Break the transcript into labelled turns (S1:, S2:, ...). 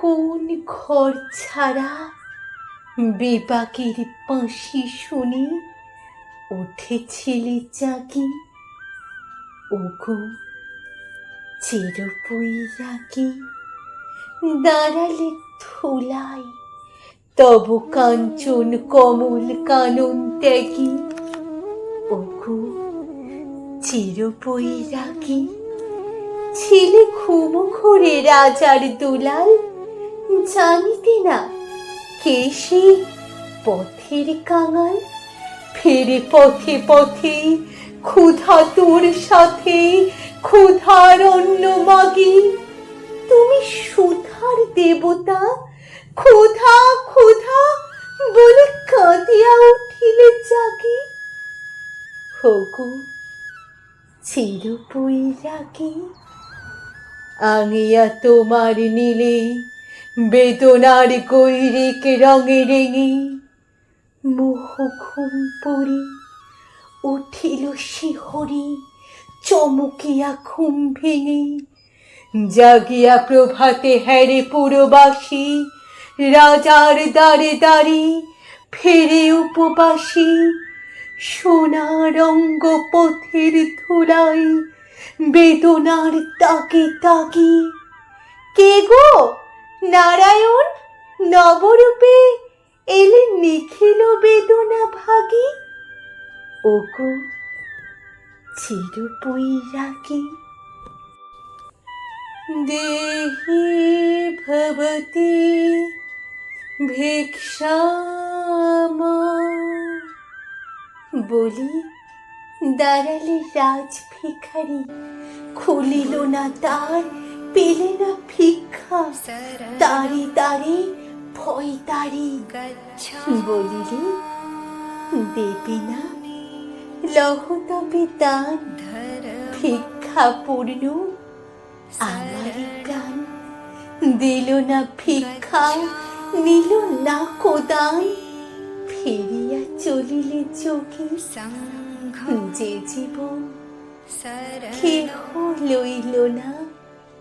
S1: কোন ঘর ছাড়া বেবাকের পাশি শুনে উঠেছিলে জাগি? ওগো চিরপৈরাগী দাঁড়ালে ধুলাই তব কাঞ্চন কমল কানন ত্যাগী। ওগো চিরপৈরাগী ছিলে ঘুম ঘুরে রাজার দুলাল জানিতে না, কে সে পথের কাঙাল? ফেরে পথে পথে ক্ষুধা তোর সাথে, ক্ষুধার অন্য মাগি। তুমি সুধার দেবতা, ক্ষুধা ক্ষুধা বলে কাঁদিয়া উঠিলে জাগি। হগু চির বৈরাগী আঙিয়া তোমার নীলে বেদনার গৈরিক রঙে রেঙে মোহ ঘুম পড়ি উঠিল শিহরি, চমকিয়া ঘুম ভেঙে। জাগিয়া প্রভাতে হ্যারে পুরবাসী, রাজার দ্বারে দ্বারে ফেরে উপবাসী। সোনা রঙ্গ পথের ধুলাই বেদনার তাকে তাকি। কে গো? নারায়ণ, নবরূপে এলে নিখিল বেদনা ভাগি। ওগো চির বৈরাগী দেহি ভবতি ভিক্ষাম। বলি, দাঁড়ালে রাজ ভিখারি, খুলিল না তার পেলে না ভিক্ষা। তারি তারি ভয় তারি। বলিলে? দেবে না। লহ তবে দান। ভিক্ষা পূর্ণ। আমার প্রাণ। দিল না ভিক্ষা। নিল না কোদান ফিরিয়া চলিলে চোখে। যে জীবন কেহ লইল না।